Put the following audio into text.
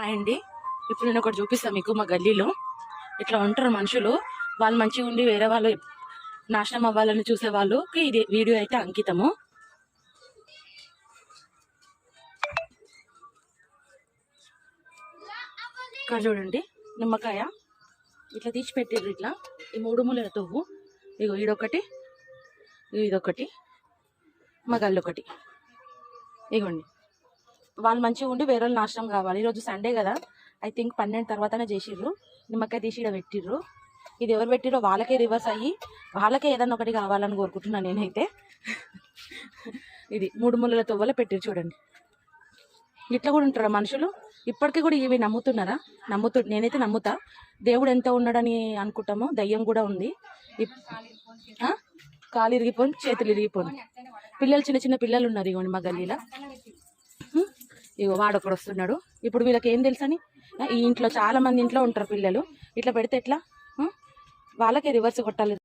Hi అండి. ఇప్పుడు నేను ఒకటి చూపిస్తాను మీకు మా గల్లీలో. ఇట్లా ఉంటారు మనుషులు. వాళ్ళు మంచిగా ఉండి వేరే వాళ్ళు నాశనం అవ్వాలని చూసే వాళ్ళకి ఇది వీడియో అయితే అంకితము. ఇక్కడ చూడండి నిమ్మకాయ. ఇట్లా తీసి పెట్టిర్రు ఇట్లా. ఈ మూడు మూలల తోవు ఇగో ఇదొకటి ఇదొకటి మా గల్లొకటి ఒకటి ఇగోండి. వాళ్ళు మంచిగా ఉండి వేరే వాళ్ళు నాశనం కావాలి. ఈరోజు సండే కదా. ఐ థింక్ పన్నెండు తర్వాతనే చేసిర్రు. నిమ్మకాయ తీసి ఇక్కడ పెట్టిర్రు. ఇది ఎవరు పెట్టిరో వాళ్ళకే రివర్స్ అయ్యి వాళ్ళకే ఏదన్నా ఒకటి కావాలని కోరుకుంటున్నాను నేనైతే. ఇది మూడు ముళ్ళల తొవ్వలో పెట్టిరు చూడండి. ఇట్లా కూడా ఉంటారా మనుషులు? ఇప్పటికీ కూడా ఇవి నమ్ముతున్నారా? నమ్ముతు నేనైతే నమ్ముతా. దేవుడు ఎంత ఉన్నాడని అనుకుంటామో దయ్యం కూడా ఉంది? కాలు ఇరిగిపోయి చేతులు ఇరిగిపోయి పిల్లలు చిన్న చిన్న పిల్లలు ఉన్నారు ఇవ్వండి మా గల్లీలో? ఇగో వాడొకడు వస్తున్నాడు. ఇప్పుడు వీళ్ళకి ఏం తెలుసని? ఈ ఇంట్లో చాలా మంది ఇంట్లో ఉంటారు పిల్లలు. ఇట్లా పెడితే ఎట్లా? వాళ్ళకే రివర్స్ కొట్టాలి.